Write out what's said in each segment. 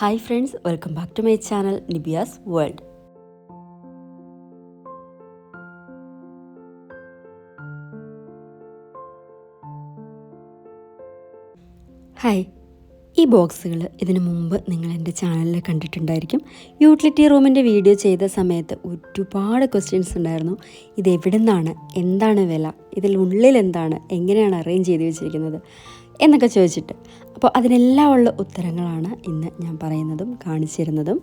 Hi friends welcome back to my channel Nibiya's world. Hi ഈ ബോക്സുകൾ ഇതിനു മുമ്പ് നിങ്ങൾ എന്റെ ചാനലിൽ കണ്ടിട്ടുണ്ടായിരിക്കും. യൂട്ടിലിറ്റി റൂമിന്റെ വീഡിയോ ചെയ്ത സമയത്ത് ഒരുപാട് ക്വസ്റ്റ്യൻസ് ഉണ്ടായിരുന്നു. ഇത് എവിടെ നിന്നാണ് എന്താണ് വില ഇതിൽ ഉള്ളിൽ എന്താണ് എങ്ങനെയാണ് അറേഞ്ച് ചെയ്ത് വെച്ചിരിക്കുന്നത്? എന്നൊക്കെ ചോദിച്ചിട്ട്. അപ്പോൾ അതിനെല്ലാം ഉള്ള ഉത്തരങ്ങളാണ് ഇന്ന് ഞാൻ പറയുന്നതും കാണിച്ചു തരുന്നതും.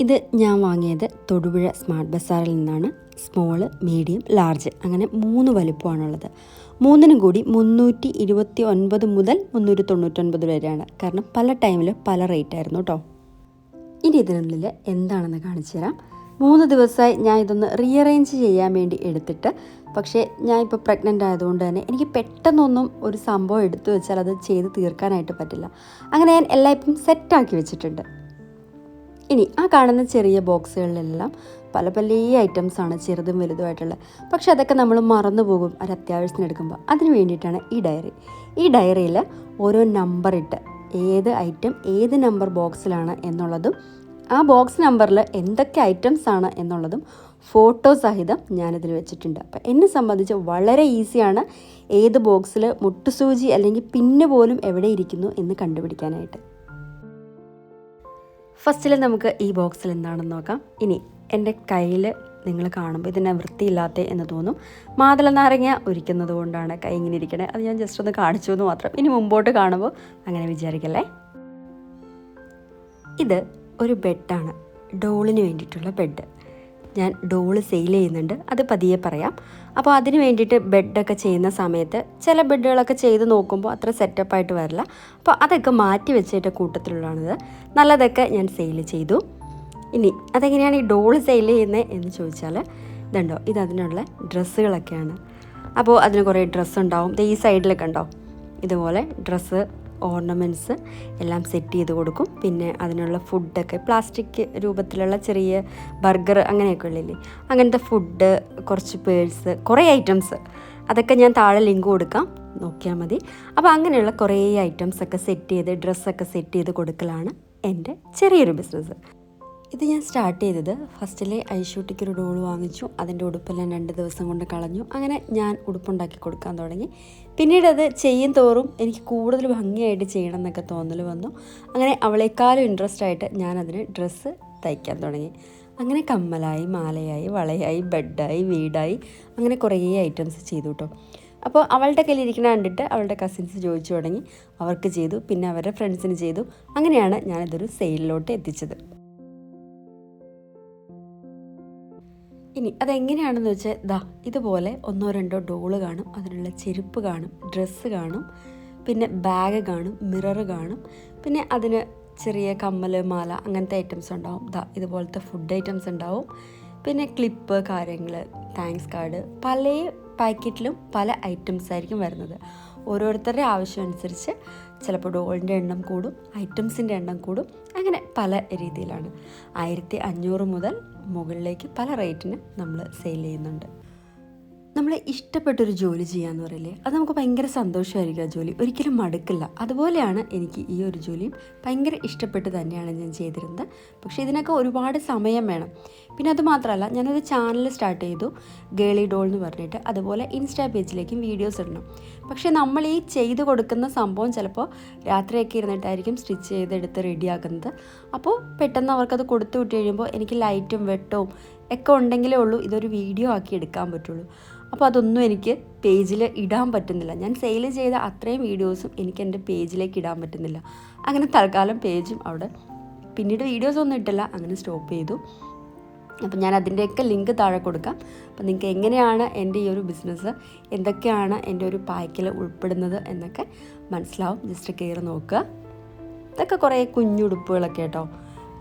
ഇത് ഞാൻ വാങ്ങിയത് തൊടുപുഴ സ്മാർട്ട് ബസാറിൽ നിന്നാണ്. സ്മോൾ മീഡിയം ലാർജ് അങ്ങനെ മൂന്ന് വലുപ്പമാണുള്ളത്. മൂന്നിനും കൂടി മുന്നൂറ്റി ഇരുപത്തി ഒൻപത് മുതൽ മുന്നൂറ്റി തൊണ്ണൂറ്റൊൻപത് വരെയാണ്. കാരണം പല ടൈമിൽ പല റേറ്റ് ആയിരുന്നു കേട്ടോ. ഇനി ഇതിനുള്ളിൽ എന്താണെന്ന് കാണിച്ചു തരാം. മൂന്ന് ദിവസമായി ഞാൻ ഇതൊന്ന് റീഅറേഞ്ച് ചെയ്യാൻ വേണ്ടി എടുത്തിട്ട് പക്ഷേ ഞാൻ ഇപ്പോൾ പ്രഗ്നന്റ് ആയതുകൊണ്ട് തന്നെ എനിക്ക് പെട്ടെന്നൊന്നും ഒരു സംഭവം എടുത്തു വെച്ചാൽ അത് ചെയ്ത് തീർക്കാനായിട്ട് പറ്റില്ല. അങ്ങനെ ഞാൻ എല്ലാം ഇപ്പം സെറ്റാക്കി വെച്ചിട്ടുണ്ട്. ഇനി ആ കാണുന്ന ചെറിയ ബോക്സുകളിലെല്ലാം പല പല ഐറ്റംസ് ആണ് ചെറുതും വലുതുമായിട്ടുള്ളത്. പക്ഷേ അതൊക്കെ നമ്മൾ മറന്നു പോകും ഒരു അത്യാവശ്യത്തിന് എടുക്കുമ്പോൾ. അതിന് വേണ്ടിയിട്ടാണ് ഈ ഡയറി ഈ ഡയറിയിൽ ഓരോ നമ്പറിട്ട് ഏത് ഐറ്റം ഏത് നമ്പർ ബോക്സിലാണ് എന്നുള്ളതും ആ ബോക്സ് നമ്പറിൽ എന്തൊക്കെ ഐറ്റംസ് ആണ് എന്നുള്ളതും ഫോട്ടോ സഹിതം ഞാനിതിൽ വെച്ചിട്ടുണ്ട്. അപ്പം എന്നെ സംബന്ധിച്ച് വളരെ ഈസിയാണ് ഏത് ബോക്സിൽ മുട്ടുസൂചി അല്ലെങ്കിൽ പിന്നെ പോലും എവിടെ ഇരിക്കുന്നു എന്ന് കണ്ടുപിടിക്കാനായിട്ട്. ഫസ്റ്റിൽ നമുക്ക് ഈ ബോക്സിൽ എന്താണെന്ന് നോക്കാം. ഇനി എന്റെ കയ്യിൽ നിങ്ങൾ കാണുമ്പോൾ ഇതിനെ വൃത്തിയില്ലാത്ത എന്ന് തോന്നും. മാതള നാരങ്ങ ഒരിക്കുന്നത് കൊണ്ടാണ് കൈ ഇങ്ങനെ ഇരിക്കണേ. അത് ഞാൻ ജസ്റ്റ് ഒന്ന് കാണിച്ചു എന്ന് മാത്രം. ഇനി മുമ്പോട്ട് കാണുമ്പോൾ അങ്ങനെ വിചാരിക്കല്ലേ? ഇത് ഒരു ബെഡാണ്. ഡോളിന് വേണ്ടിയിട്ടുള്ള ബെഡ്. ഞാൻ ഡോൾ സെയിൽ ചെയ്യുന്നുണ്ട്. അത് പതിയെ പറയാം. അപ്പോൾ അതിന് വേണ്ടിയിട്ട് ബെഡൊക്കെ ചെയ്യുന്ന സമയത്ത് ചില ബെഡുകളൊക്കെ ചെയ്ത് നോക്കുമ്പോൾ അത്ര സെറ്റപ്പായിട്ട് വരില്ല. അപ്പോൾ അതൊക്കെ മാറ്റി വെച്ചിട്ട് കൂട്ടത്തിലുള്ളതാണിത്. നല്ലതൊക്കെ ഞാൻ സെയിൽ ചെയ്തു. ഇനി അതെങ്ങനെയാണ് ഈ ഡോൾ സെയിൽ ചെയ്യുന്നത് എന്ന് ചോദിച്ചാൽ ഇതുണ്ടോ ഇത് അതിനുള്ള ഡ്രസ്സുകളൊക്കെയാണ്. അപ്പോൾ അതിന് കുറേ ഡ്രസ്സ് ഉണ്ടാവും. ഈ സൈഡിലൊക്കെ ഉണ്ടോ? ഇതുപോലെ ഡ്രസ്സ് ഓർണമെന്റ്സ് എല്ലാം സെറ്റ് ചെയ്ത് കൊടുക്കും. പിന്നെ അതിനുള്ള ഫുഡൊക്കെ പ്ലാസ്റ്റിക് രൂപത്തിലുള്ള ചെറിയ ബർഗർ അങ്ങനെയൊക്കെ ഉള്ളില്ലേ? അങ്ങനത്തെ ഫുഡ് കുറച്ച് പേഴ്സ് കുറേ ഐറ്റംസ് അതൊക്കെ ഞാൻ താഴെ ലിങ്ക് കൊടുക്കാം. നോക്കിയാൽ മതി. അപ്പോൾ അങ്ങനെയുള്ള കുറേ ഐറ്റംസ് ഒക്കെ സെറ്റ് ചെയ്ത് ഡ്രസ്സൊക്കെ സെറ്റ് ചെയ്ത് കൊടുക്കലാണ് എന്റെ ചെറിയൊരു ബിസിനസ് ഇത് ഞാൻ സ്റ്റാർട്ട് ചെയ്തത് ഫസ്റ്റിലെ ഐഷൂട്ടിക്കൊരു ഡോൾ വാങ്ങിച്ചു. അതിന്റെ ഉടുപ്പെല്ലാം രണ്ട് ദിവസം കൊണ്ട് കളഞ്ഞു. അങ്ങനെ ഞാൻ ഉടുപ്പുണ്ടാക്കി കൊടുക്കാൻ തുടങ്ങി. പിന്നീട് അത് ചെയ്യും തോറും എനിക്ക് കൂടുതൽ ഭംഗിയായിട്ട് ചെയ്യണം എന്നൊക്കെ തോന്നൽ വന്നു. അങ്ങനെ അവളെക്കാളും ഇൻട്രസ്റ്റ് ആയിട്ട് ഞാൻ അതിന് ഡ്രസ്സ് തയ്ക്കാൻ തുടങ്ങി. അങ്ങനെ കമ്മലായി മാലയായി വളയായി ബെഡായി വീടായി അങ്ങനെ കുറേ ഐറ്റംസ് ചെയ്തു കേട്ടോ അപ്പോൾ അവളുടെ കയ്യിൽ ഇരിക്കുന്ന കണ്ടിട്ട് അവളുടെ കസിൻസ് ചോദിച്ചു തുടങ്ങി. അവർക്ക് ചെയ്തു പിന്നെ അവരുടെ ഫ്രണ്ട്സിന് ചെയ്തു. അങ്ങനെയാണ് ഞാനിതൊരു സെയിലിലോട്ട് എത്തിച്ചത്. ഇനി അതെങ്ങനെയാണെന്ന് വെച്ചാൽ ദാ ഇതുപോലെ ഒന്നോ രണ്ടോ ഡോൾ കാണും അതിനുള്ള ചെരുപ്പ് കാണും ഡ്രസ്സ് കാണും പിന്നെ ബാഗ് കാണും മിറർ കാണും പിന്നെ അതിന് ചെറിയ കമ്മൽ മാല അങ്ങനത്തെ ഐറ്റംസ് ഉണ്ടാവും. ദാ ഇതുപോലത്തെ ഫുഡ് ഐറ്റംസ് ഉണ്ടാവും. പിന്നെ ക്ലിപ്പ് കാര്യങ്ങൾ താങ്ക്സ് കാർഡ് പല പാക്കറ്റിലും പല ഐറ്റംസ് ആയിരിക്കും വരുന്നത്. ഓരോരുത്തരുടെ ആവശ്യം അനുസരിച്ച് ചിലപ്പോൾ ഡോളിന്റെ എണ്ണം കൂടും ഐറ്റംസിന്റെ എണ്ണം കൂടും അങ്ങനെ പല രീതിയിലാണ്. ആയിരത്തി അഞ്ഞൂറ് മുതൽ മുകളിലേക്ക് പല റേറ്റിന് നമ്മൾ സെയിൽ ചെയ്യുന്നുണ്ട്. നമ്മൾ ഇഷ്ടപ്പെട്ടൊരു ജോലി ചെയ്യാന്ന് പറയില്ലേ അത് നമുക്ക് ഭയങ്കര സന്തോഷമായിരിക്കും ആ ജോലി. ഒരിക്കലും മടുക്കില്ല. അതുപോലെയാണ് എനിക്ക് ഈ ഒരു ജോലിയും ഭയങ്കര ഇഷ്ടപ്പെട്ട് തന്നെയാണ് ഞാൻ ചെയ്തിരുന്നത്. പക്ഷേ ഇതിനൊക്കെ ഒരുപാട് സമയം വേണം. പിന്നെ അത് മാത്രമല്ല ഞാനൊരു ചാനൽ സ്റ്റാർട്ട് ചെയ്തു ഗേളി ഡോൾ എന്ന് പറഞ്ഞിട്ട്. അതുപോലെ ഇൻസ്റ്റാ പേജിലേക്കും വീഡിയോസ് ഇടണം. പക്ഷേ നമ്മൾ ഈ ചെയ്ത് കൊടുക്കുന്ന സംഭവം ചിലപ്പോൾ രാത്രിയൊക്കെ ഇരുന്നിട്ടായിരിക്കും സ്റ്റിച്ച് ചെയ്തെടുത്ത് റെഡിയാക്കുന്നത്. അപ്പോൾ പെട്ടെന്ന് അവർക്കത് കൊടുത്തു വിട്ട് കഴിയുമ്പോൾ എനിക്ക് ലൈറ്റും വെട്ടവും ഒക്കെ ഉണ്ടെങ്കിലേ ഉള്ളൂ ഇതൊരു വീഡിയോ ആക്കി എടുക്കാൻ പറ്റുള്ളൂ. അപ്പോൾ അതൊന്നും എനിക്ക് പേജിൽ ഇടാൻ പറ്റുന്നില്ല. ഞാൻ സെയിൽ ചെയ്ത അത്രയും വീഡിയോസും എനിക്ക് എന്റെ പേജിലേക്ക് ഇടാൻ പറ്റുന്നില്ല. അങ്ങനെ തൽക്കാലം പേജും അവിടെ. പിന്നീട് വീഡിയോസ് ഒന്നും ഇട്ടില്ല. അങ്ങനെ സ്റ്റോപ്പ് ചെയ്തു. അപ്പം ഞാൻ അതിന്റെയൊക്കെ ലിങ്ക് താഴെ കൊടുക്കാം. അപ്പം നിങ്ങൾക്ക് എങ്ങനെയാണ് എന്റെ ഈ ഒരു ബിസിനസ് എന്തൊക്കെയാണ് എന്റെ ഒരു പാക്കിൽ ഉൾപ്പെടുന്നത് എന്നൊക്കെ മനസ്സിലാവും. ജസ്റ്റ് കയറി നോക്കുക. ഇതൊക്കെ കുറേ കുഞ്ഞുടുപ്പുകളൊക്കെ കേട്ടോ.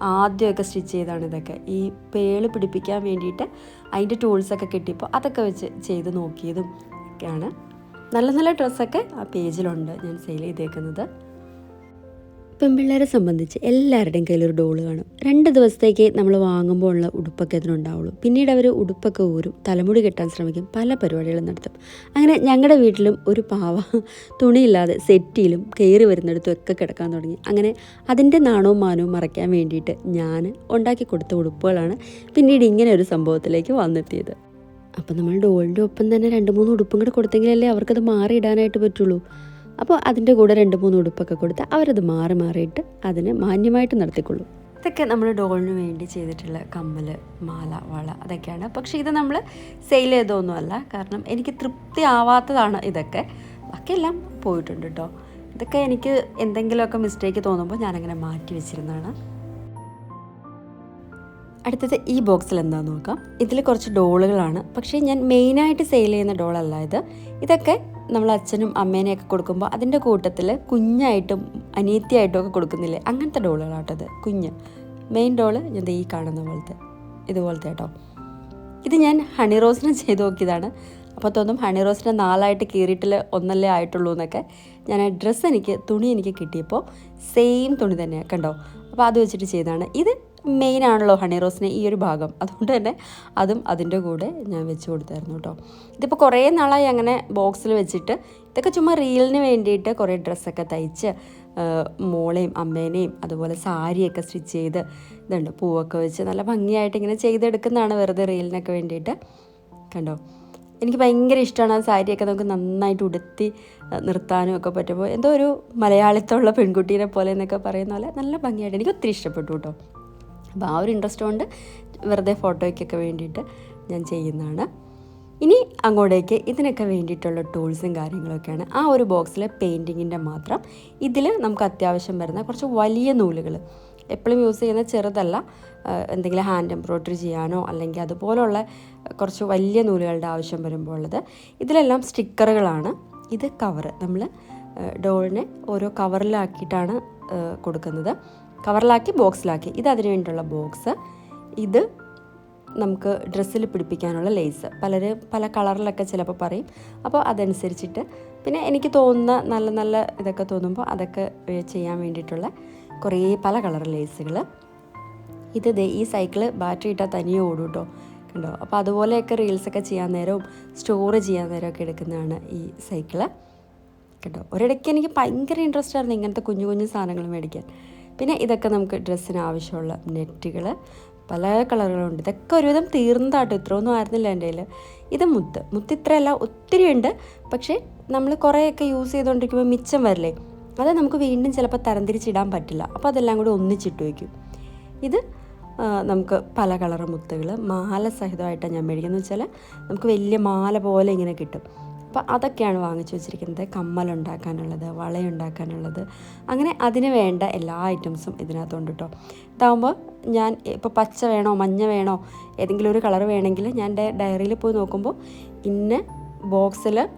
ആദ്യമൊക്കെ സ്റ്റിച്ച് ചെയ്താണ് ഇതൊക്കെ. ഈ പേൾ പിടിപ്പിക്കാൻ വേണ്ടിയിട്ട് അതിന്റെ ടൂൾസൊക്കെ കിട്ടിയപ്പോൾ അതൊക്കെ വെച്ച് ചെയ്ത് നോക്കിയതും ഒക്കെയാണ്. നല്ല നല്ല ഡ്രസ്സൊക്കെ ആ പേജിലുണ്ട് ഞാൻ സെയിൽ ചെയ്തേക്കുന്നത്. പെൺപിള്ളേരെ സംബന്ധിച്ച് എല്ലാവരുടെയും ഒരു ഡോൾ കാണും. രണ്ട് ദിവസത്തേക്ക് നമ്മൾ വാങ്ങുമ്പോൾ ഉള്ള ഉടുപ്പൊക്കെ അതിനുണ്ടാവുള്ളൂ പിന്നീട് അവർ ഉടുപ്പൊക്കെ ഊരും തലമുടി കെട്ടാൻ ശ്രമിക്കും പല പരിപാടികളും നടത്തും. അങ്ങനെ ഞങ്ങളുടെ വീട്ടിലും ഒരു പാവ തുണിയില്ലാതെ സെറ്റിയിലും കയറി വരുന്നിടത്തും ഒക്കെ കിടക്കാൻ തുടങ്ങി. അങ്ങനെ അതിന്റെ നാണവും മാനവും മറയ്ക്കാൻ വേണ്ടിയിട്ട് ഞാൻ ഉണ്ടാക്കി കൊടുത്ത ഉടുപ്പുകളാണ് പിന്നീട് ഇങ്ങനെ ഒരു സംഭവത്തിലേക്ക് വന്നെത്തിയത്. അപ്പം നമ്മൾ ഡോളിന്റെ ഒപ്പം തന്നെ രണ്ട് മൂന്ന് ഉടുപ്പും കൂടെ കൊടുത്തെങ്കിലല്ലേ അവർക്കത് മാറിയിടാനായിട്ട് പറ്റുള്ളൂ. അപ്പോൾ അതിന്റെ കൂടെ രണ്ട് മൂന്ന് ഉടുപ്പൊക്കെ കൊടുത്ത് അവരത് മാറി മാറിയിട്ട് അതിനെ മാന്യമായിട്ട് നടത്തിക്കൊള്ളൂ. ഇതൊക്കെ നമ്മൾ ഡോളിന് വേണ്ടി ചെയ്തിട്ടുള്ള കമ്മൽ മാല വള അതൊക്കെയാണ്. പക്ഷേ ഇത് നമ്മൾ സെയിൽ ചെയ്തൊന്നുമല്ല കാരണം എനിക്ക് തൃപ്തി ആവാത്തതാണ് ഇതൊക്കെ. ബാക്കിയെല്ലാം പോയിട്ടുണ്ട് കേട്ടോ. ഇതൊക്കെ എനിക്ക് എന്തെങ്കിലുമൊക്കെ മിസ്റ്റേക്ക് തോന്നുമ്പോൾ ഞാനങ്ങനെ മാറ്റി വെച്ചിരുന്നതാണ്. അടുത്തത് ഈ ബോക്സിൽ എന്താണെന്ന് നോക്കാം. ഇതിൽ കുറച്ച് ഡോളുകളാണ്. പക്ഷേ ഞാൻ മെയിനായിട്ട് സെയിൽ ചെയ്യുന്ന ഡോളല്ല ഇത്. ഇതൊക്കെ നമ്മൾ അച്ഛനും അമ്മേനെയൊക്കെ കൊടുക്കുമ്പോൾ അതിന്റെ കൂട്ടത്തിൽ കുഞ്ഞായിട്ടും അനിയത്തിയായിട്ടും ഒക്കെ കൊടുക്കുന്നില്ലേ? അങ്ങനത്തെ ഡോളുകളാട്ടത് കുഞ്ഞ്. മെയിൻ ഡോൾ ഞാൻ ഈ കാണുന്ന പോലത്തെ ഇതുപോലത്തെ കേട്ടോ. ഇത് ഞാൻ ഹണി റോസിന് ചെയ്ത് നോക്കിയതാണ്. അപ്പോൾ തോന്നും ഹണി റോസിന് നാലായിട്ട് കീറിയിട്ടിൽ ഒന്നല്ലേ ആയിട്ടുള്ളൂ എന്നൊക്കെ. ഞാൻ ആ ഡ്രസ്സ് എനിക്ക് തുണി എനിക്ക് കിട്ടിയപ്പോൾ സെയിം തുണി തന്നെയാണ് കണ്ടോ? അപ്പോൾ അത് വെച്ചിട്ട് ചെയ്തതാണ്. ഇത് മെയിൻ ആണല്ലോ ഹണി റോസിന് ഈ ഒരു ഭാഗം. അതുകൊണ്ട് തന്നെ അതും അതിന്റെ കൂടെ ഞാൻ വെച്ച് കൊടുത്തായിരുന്നു കേട്ടോ. ഇതിപ്പോൾ കുറേ നാളായി അങ്ങനെ ബോക്സിൽ വെച്ചിട്ട് ഇതൊക്കെ ചുമ്മാ റീലിന് വേണ്ടിയിട്ട് കുറേ ഡ്രസ്സൊക്കെ തയ്ച്ച് മോളെയും അമ്മേനെയും അതുപോലെ സാരിയൊക്കെ സ്റ്റിച്ച് ചെയ്ത് ഇതുണ്ട്. പൂവൊക്കെ വെച്ച് നല്ല ഭംഗിയായിട്ട് ഇങ്ങനെ ചെയ്തെടുക്കുന്നതാണ് വെറുതെ റീലിനൊക്കെ വേണ്ടിയിട്ട്. കണ്ടോ? എനിക്ക് ഭയങ്കര ഇഷ്ടമാണ് ആ സാരിയൊക്കെ നമുക്ക് നന്നായിട്ട് ഉടുത്തി നിർത്താനും ഒക്കെ പറ്റുമ്പോൾ. എന്തോ ഒരു മലയാളിത്തമുള്ള പെൺകുട്ടീനെ പോലെ എന്നൊക്കെ പറയുന്ന പോലെ നല്ല ഭംഗിയായിട്ട് എനിക്ക് ഒത്തിരി ഇഷ്ടപ്പെട്ടു കേട്ടോ. അപ്പോൾ ആ ഒരു ഇൻട്രസ്റ്റ് കൊണ്ട് വെറുതെ ഫോട്ടോയ്ക്കൊക്കെ വേണ്ടിയിട്ട് ഞാൻ ചെയ്യുന്നതാണ്. ഇനി അങ്ങോട്ടേക്ക് ഇതിനൊക്കെ വേണ്ടിയിട്ടുള്ള ടൂൾസും കാര്യങ്ങളൊക്കെയാണ്. ആ ഒരു ബോക്സിലെ പെയിന്റിങ്ങിന്റെ മാത്രം ഇതിൽ നമുക്ക് അത്യാവശ്യം വരുന്ന കുറച്ച് വലിയ നൂലുകൾ എപ്പോഴും യൂസ് ചെയ്യുന്ന ചെറുതല്ല എന്തെങ്കിലും ഹാൻഡ് എംബ്രോയ്ഡറി ചെയ്യാനോ അല്ലെങ്കിൽ അതുപോലുള്ള കുറച്ച് വലിയ നൂലുകളുടെ ആവശ്യം വരുമ്പോൾ ഉള്ളത്. ഇതിലെല്ലാം സ്റ്റിക്കറുകളാണ്. ഇത് കവറ് നമ്മൾ ഡോളിനെ ഓരോ കവറിലാക്കിയിട്ടാണ് കൊടുക്കുന്നത്. കവറിലാക്കി ബോക്സിലാക്കി. ഇത് അതിന് വേണ്ടിയിട്ടുള്ള ബോക്സ്. ഇത് നമുക്ക് ഡ്രസ്സിൽ പിടിപ്പിക്കാനുള്ള ലേസ്. പലരും പല കളറിലൊക്കെ ചിലപ്പോൾ പറയും. അപ്പോൾ അതനുസരിച്ചിട്ട് പിന്നെ എനിക്ക് തോന്നുന്ന നല്ല നല്ല ഇതൊക്കെ തോന്നുമ്പോൾ അതൊക്കെ ചെയ്യാൻ വേണ്ടിയിട്ടുള്ള കുറേ പല കളർ ലേസുകൾ ഇത് ഈ സൈക്കിൾ ബാറ്ററി ഇട്ടാൽ തനിയെ ഓടും കേട്ടോ കണ്ടോ? അപ്പോൾ അതുപോലെയൊക്കെ റീൽസൊക്കെ ചെയ്യാൻ നേരവും സ്റ്റോർ ചെയ്യാൻ നേരമൊക്കെ എടുക്കുന്നതാണ് ഈ സൈക്കിൾ. കേട്ടോ ഒരിടയ്ക്ക് എനിക്ക് ഭയങ്കര ഇൻട്രസ്റ്റ് ആയിരുന്നു ഇങ്ങനത്തെ കുഞ്ഞു കുഞ്ഞു സാധനങ്ങൾ മേടിക്കാൻ. പിന്നെ ഇതൊക്കെ നമുക്ക് ഡ്രസ്സിന് ആവശ്യമുള്ള നെറ്റുകൾ പല കളറുകളുണ്ട്. ഇതൊക്കെ ഒരുവിധം തീർന്നതാട്ടോ. ഇത്രയൊന്നും ആയിരുന്നില്ല എന്റെ കയ്യിൽ ഇത് മുത്ത്. മുത്ത് ഇത്രയല്ല ഒത്തിരി ഉണ്ട്. പക്ഷേ നമ്മൾ കുറേയൊക്കെ യൂസ് ചെയ്തുകൊണ്ടിരിക്കുമ്പോൾ മിച്ചം വരില്ലേ? അത് നമുക്ക് വീണ്ടും ചിലപ്പോൾ തരംതിരിച്ചിടാൻ പറ്റില്ല. അപ്പോൾ അതെല്ലാം കൂടി ഒന്നിച്ചിട്ട് വയ്ക്കും. ഇത് നമുക്ക് പല കളർ മുത്തുകൾ മാല സഹിതമായിട്ടാണ് ഞാൻ മേടിക്കുന്നത്. വെച്ചാൽ നമുക്ക് വലിയ മാല പോലെ ഇങ്ങനെ കിട്ടും. അപ്പോൾ അതൊക്കെയാണ് വാങ്ങിച്ചു വെച്ചിരിക്കുന്നത്. കമ്മലുണ്ടാക്കാനുള്ളത് വളയുണ്ടാക്കാനുള്ളത്. അങ്ങനെ അതിന് വേണ്ട എല്ലാ ഐറ്റംസും ഇതിനകത്തുണ്ട് കേട്ടോ ഇതാകുമ്പോൾ ഞാൻ ഇപ്പോൾ പച്ച വേണോ മഞ്ഞ വേണോ ഏതെങ്കിലും ഒരു കളർ വേണമെങ്കിൽ ഞാൻ ഡയറിയിൽ പോയി നോക്കുമ്പോൾ ഇന്ന ബോക്സിൽ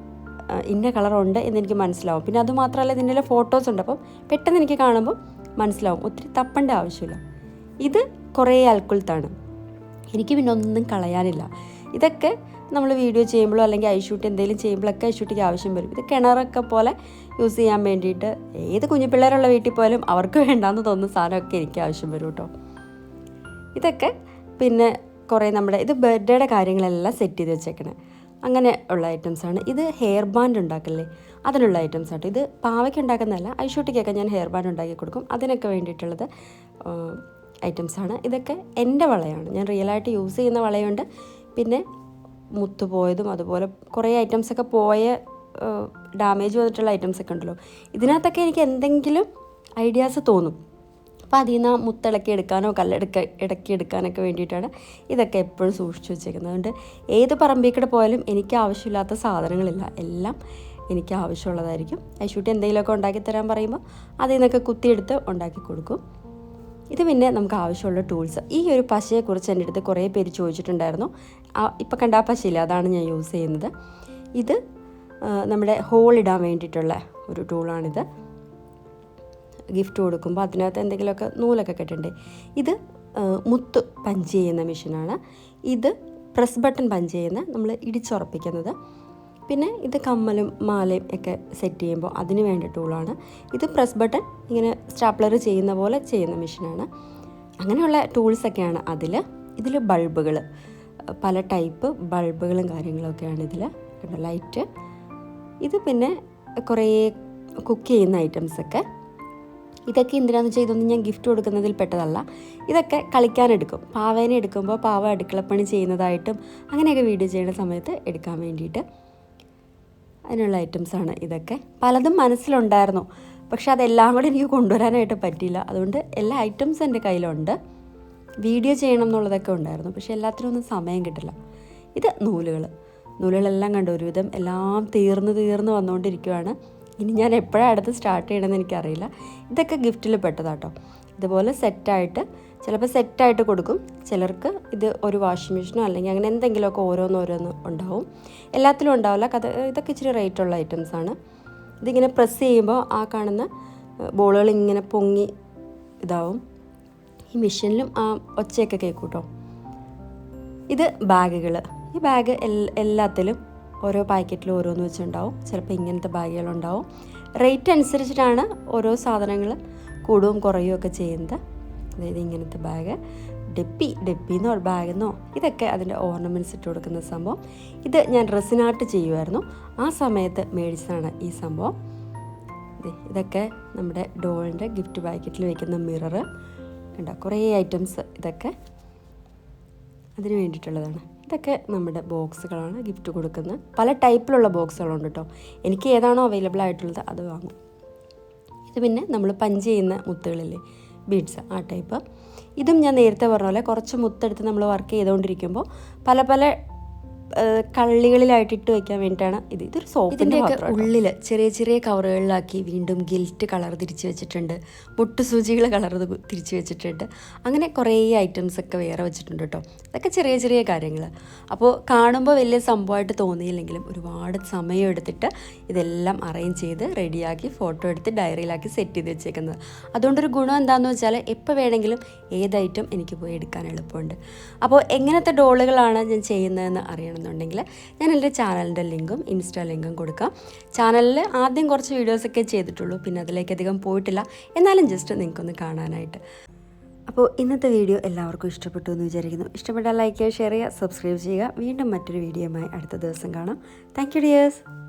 ഇന്ന കളറുണ്ട് എന്നെനിക്ക് മനസ്സിലാവും. പിന്നെ അതുമാത്രമല്ല ഇതിന്റെ ഫോട്ടോസ് ഉണ്ട്. അപ്പം പെട്ടെന്ന് എനിക്ക് കാണുമ്പോൾ മനസ്സിലാവും. ഒത്തിരി തപ്പേണ്ട ആവശ്യമില്ല. ഇത് കുറേ അൽക്കുലത്താണ് എനിക്ക് പിന്നെ ഒന്നും കളയാനില്ല. ഇതൊക്കെ നമ്മൾ വീഡിയോ ചെയ്യുമ്പോഴോ അല്ലെങ്കിൽ ഐഷൂട്ട് എന്തെങ്കിലും ചെയ്യുമ്പോഴൊക്കെ ഐഷൂട്ടിക്ക് ആവശ്യം വരും. ഇത് കിണറൊക്കെ പോലെ യൂസ് ചെയ്യാൻ വേണ്ടിയിട്ട് ഏത് കുഞ്ഞു പിള്ളേരുള്ള വീട്ടിൽ പോലും അവർക്ക് വേണ്ടാന്ന് തോന്നുന്ന സാധനമൊക്കെ എനിക്ക് ആവശ്യം വരും കേട്ടോ. ഇതൊക്കെ പിന്നെ കുറേ നമ്മുടെ ഇത് ബർത്ത്ഡേയുടെ കാര്യങ്ങളെല്ലാം സെറ്റ് ചെയ്ത് വെച്ചേക്കണേ. അങ്ങനെ ഉള്ള ഐറ്റംസാണ് ഇത് ഹെയർ ബാൻഡ് ഉണ്ടാക്കല്ലേ? അതിനുള്ള ഐറ്റംസ് ആട്ടോ. ഇത് പാവയ്ക്ക് ഉണ്ടാക്കുന്നതല്ല ഐഷൂട്ടിക്കൊക്കെ ഞാൻ ഹെയർ ബാൻഡ് ഉണ്ടാക്കി കൊടുക്കും. അതിനൊക്കെ വേണ്ടിയിട്ടുള്ളത് ഐറ്റംസാണ് ഇതൊക്കെ എന്റെ വളയാണ്. ഞാൻ റിയലായിട്ട് യൂസ് ചെയ്യുന്ന വളയുണ്ട്. പിന്നെ മുത്ത് പോയതും അതുപോലെ കുറേ ഐറ്റംസൊക്കെ പോയ ഡാമേജ് വന്നിട്ടുള്ള ഐറ്റംസൊക്കെ ഉണ്ടല്ലോ. ഇതിനകത്തൊക്കെ എനിക്ക് എന്തെങ്കിലും ഐഡിയാസ് തോന്നും. അപ്പോൾ അതിൽ നിന്ന് മുത്തിളക്കി എടുക്കാനോ കല്ലെടുക്ക ഇടക്കി എടുക്കാനൊക്കെ വേണ്ടിയിട്ടാണ് ഇതൊക്കെ എപ്പോഴും സൂക്ഷിച്ചു വെച്ചേക്കുന്നത്. അതുകൊണ്ട് ഏത് പറമ്പിൽ കൂടെ പോയാലും എനിക്ക് ആവശ്യമില്ലാത്ത സാധനങ്ങളില്ല. എല്ലാം എനിക്ക് ആവശ്യമുള്ളതായിരിക്കും. ഐശൂട്ടി എന്തെങ്കിലുമൊക്കെ ഉണ്ടാക്കി തരാൻ പറയുമ്പോൾ അതിൽ നിന്നൊക്കെ കുത്തിയെടുത്ത് ഉണ്ടാക്കി കൊടുക്കും. ഇത് പിന്നെ നമുക്ക് ആവശ്യമുള്ള ടൂൾസ് ഈ ഒരു പശയെക്കുറിച്ച് എന്റെ അടുത്ത് കുറേ പേര് ചോദിച്ചിട്ടുണ്ടായിരുന്നു. ഇപ്പം കണ്ട ആ പശയില്ല? അതാണ് ഞാൻ യൂസ് ചെയ്യുന്നത്. ഇത് നമ്മുടെ ഹോൾ ഇടാൻ വേണ്ടിയിട്ടുള്ള ഒരു ടൂളാണിത് ഗിഫ്റ്റ് കൊടുക്കുമ്പോൾ അതിനകത്ത് എന്തെങ്കിലുമൊക്കെ നൂലൊക്കെ കെട്ടണ്ടേ ഇത് മുത്ത് പഞ്ച് ചെയ്യുന്ന മെഷീനാണ് ഇത് പ്രസ് ബട്ടൺ പഞ്ച് ചെയ്യുന്ന നമ്മൾ ഇടിച്ചുറപ്പിക്കുന്നത്. പിന്നെ ഇത് കമ്മലും മാലയും ഒക്കെ സെറ്റ് ചെയ്യുമ്പോൾ അതിന് വേണ്ട ടൂളാണ് ഇത് പ്രസ് ബട്ടൺ ഇങ്ങനെ സ്റ്റാപ്ലർ ചെയ്യുന്ന പോലെ ചെയ്യുന്ന മെഷീനാണ് അങ്ങനെയുള്ള ടൂൾസൊക്കെയാണ് അതിൽ ഇതിൽ ബൾബുകൾ പല ടൈപ്പ് ബൾബുകളും കാര്യങ്ങളൊക്കെയാണ് ഇതിൽ ലൈറ്റ് ഇത് പിന്നെ കുറേ കുക്ക് ചെയ്യുന്ന ഐറ്റംസൊക്കെ ഇതൊക്കെ എന്തിനാന്ന് വെച്ചാൽ ഇതൊന്നും ഞാൻ ഗിഫ്റ്റ് കൊടുക്കുന്നതിൽ പെട്ടതല്ല. ഇതൊക്കെ കളിക്കാനെടുക്കും പാവേനെ എടുക്കുമ്പോൾ പാവ അടുക്കളപ്പണി ചെയ്യുന്നതായിട്ടും അങ്ങനെയൊക്കെ വീഡിയോ ചെയ്യുന്ന സമയത്ത് എടുക്കാൻ വേണ്ടിയിട്ട്. അതിനുള്ള ഐറ്റംസാണ് ഇതൊക്കെ. പലതും മനസ്സിലുണ്ടായിരുന്നു. പക്ഷെ അതെല്ലാം കൂടി എനിക്ക് കൊണ്ടുവരാനായിട്ട് പറ്റിയില്ല. അതുകൊണ്ട് എല്ലാ ഐറ്റംസും എന്റെ കയ്യിലുണ്ട്. വീഡിയോ ചെയ്യണം എന്നുള്ളതൊക്കെ ഉണ്ടായിരുന്നു. പക്ഷെ എല്ലാത്തിനും ഒന്നും സമയം കിട്ടില്ല. ഇത് നൂലുകൾ. നൂലുകളെല്ലാം കണ്ട് ഒരുവിധം എല്ലാം തീർന്ന് തീർന്ന് വന്നുകൊണ്ടിരിക്കുവാണ്. ഇനി ഞാൻ എപ്പോഴാണ് അടുത്ത് സ്റ്റാർട്ട് ചെയ്യണമെന്ന് എനിക്കറിയില്ല. ഇതൊക്കെ ഗിഫ്റ്റിൽ പെട്ടതാട്ടോ. ഇതുപോലെ സെറ്റായിട്ട് ചിലപ്പോൾ സെറ്റായിട്ട് കൊടുക്കും. ചിലർക്ക് ഇത് ഒരു വാഷിംഗ് മെഷീനോ അല്ലെങ്കിൽ അങ്ങനെ എന്തെങ്കിലുമൊക്കെ ഓരോന്നോരോന്ന് ഉണ്ടാവും. എല്ലാത്തിലും ഉണ്ടാവില്ല. കഥ ഇതൊക്കെ ഇച്ചിരി റേറ്റുള്ള ഐറ്റംസാണ് ഇതിങ്ങനെ പ്രസ് ചെയ്യുമ്പോൾ ആ കാണുന്ന ബോളുകൾ ഇങ്ങനെ പൊങ്ങി ഇതാവും. ഈ മെഷീനിലും ആ ഒച്ചയൊക്കെ കേൾക്കും കേട്ടോ ഇത് ബാഗുകൾ ഈ ബാഗ് എല്ലാത്തിലും ഓരോ പാക്കറ്റിൽ ഓരോന്ന് വെച്ചുണ്ടാവും ചിലപ്പോൾ ഇങ്ങനത്തെ ബാഗുകളുണ്ടാവും. റേറ്റ് അനുസരിച്ചിട്ടാണ് ഓരോ സാധനങ്ങൾ കൂടുകയും കുറയുകയും ഒക്കെ ചെയ്യുന്നത്. അതായത് ഇങ്ങനത്തെ ബാഗ് ഡെപ്പി ഡെപ്പിന്നോ ബാഗെന്നോ ഇതൊക്കെ അതിന്റെ ഓർണമെന്റ്സ് ഇട്ട് കൊടുക്കുന്ന സംഭവം. ഇത് ഞാൻ റെസിനാർട്ട് ചെയ്യുമായിരുന്നു ആ സമയത്ത് മേടിച്ചതാണ് ഈ സംഭവം. ഇതൊക്കെ നമ്മുടെ ഡോളിന്റെ ഗിഫ്റ്റ് പാക്കറ്റിൽ വയ്ക്കുന്ന മിറർ കണ്ട? കുറേ ഐറ്റംസ് ഇതൊക്കെ അതിന് വേണ്ടിയിട്ടുള്ളതാണ്. ഇതൊക്കെ നമ്മുടെ ബോക്സുകളാണ് ഗിഫ്റ്റ് കൊടുക്കുന്നത്. പല ടൈപ്പിലുള്ള ബോക്സുകളുണ്ട് കേട്ടോ എനിക്ക് ഏതാണോ അവൈലബിൾ ആയിട്ടുള്ളത് അത് വാങ്ങും. ഇത് പിന്നെ നമ്മൾ പഞ്ച് ചെയ്യുന്ന മുത്തുകളില്ലേ? ബീഡ്സ് ആ ടൈപ്പ്. ഇതും ഞാൻ നേരത്തെ പറഞ്ഞ പോലെ കുറച്ച് മുത്തെടുത്ത് നമ്മൾ വർക്ക് ചെയ്തുകൊണ്ടിരിക്കുമ്പോൾ പല പല കള്ളികളിലായിട്ട് ഇട്ട് വെക്കാൻ വേണ്ടിയിട്ടാണ് ഇത്. ഇതൊരു സോപ്പിന്റെ ഉള്ളിൽ ചെറിയ ചെറിയ കവറുകളിലാക്കി വീണ്ടും ഗിൽറ്റ് കളർ തിരിച്ച് വെച്ചിട്ടുണ്ട്. മുട്ടുസൂചികൾ കളർ തിരിച്ച് വെച്ചിട്ടുണ്ട്. അങ്ങനെ കുറേ ഐറ്റംസ് ഒക്കെ വേറെ വെച്ചിട്ടുണ്ട് കേട്ടോ. അതൊക്കെ ചെറിയ ചെറിയ കാര്യങ്ങൾ അപ്പോൾ കാണുമ്പോൾ വലിയ സംഭവമായിട്ട് തോന്നിയില്ലെങ്കിലും ഒരുപാട് സമയം എടുത്തിട്ട് ഇതെല്ലാം അറേഞ്ച് ചെയ്ത് റെഡിയാക്കി ഫോട്ടോ എടുത്ത് ഡയറിയിലാക്കി സെറ്റ് ചെയ്ത് വെച്ചേക്കുന്നത്. അതുകൊണ്ടൊരു ഗുണം എന്താണെന്ന് വെച്ചാൽ എപ്പോൾ വേണമെങ്കിലും ഏത് ഐറ്റം എനിക്ക് പോയി എടുക്കാൻ എളുപ്പമുണ്ട്. അപ്പോൾ എങ്ങനത്തെ ഡോളുകളാണ് ഞാൻ ചെയ്യുന്നതെന്ന് അറിയണമെന്നുണ്ടെങ്കിൽ ഞാൻ എന്റെ ചാനലിന്റെ ലിങ്കും ഇൻസ്റ്റാ ലിങ്കും കൊടുക്കാം. ചാനലിൽ ആദ്യം കുറച്ച് വീഡിയോസൊക്കെ ചെയ്തിട്ടുള്ളൂ പിന്നെ അതിലേക്ക് അധികം പോയിട്ടില്ല. എന്നാലും ജസ്റ്റ് നിങ്ങൾക്കൊന്ന് കാണാനായിട്ട്. അപ്പോൾ ഇന്നത്തെ വീഡിയോ എല്ലാവർക്കും ഇഷ്ടപ്പെട്ടു എന്ന് വിചാരിക്കുന്നു. ഇഷ്ടപ്പെട്ടാൽ ലൈക്ക് ചെയ്യുക ഷെയർ ചെയ്യുക സബ്സ്ക്രൈബ് ചെയ്യുക. വീണ്ടും മറ്റൊരു വീഡിയോയുമായി അടുത്ത ദിവസം കാണാം. Thank you dears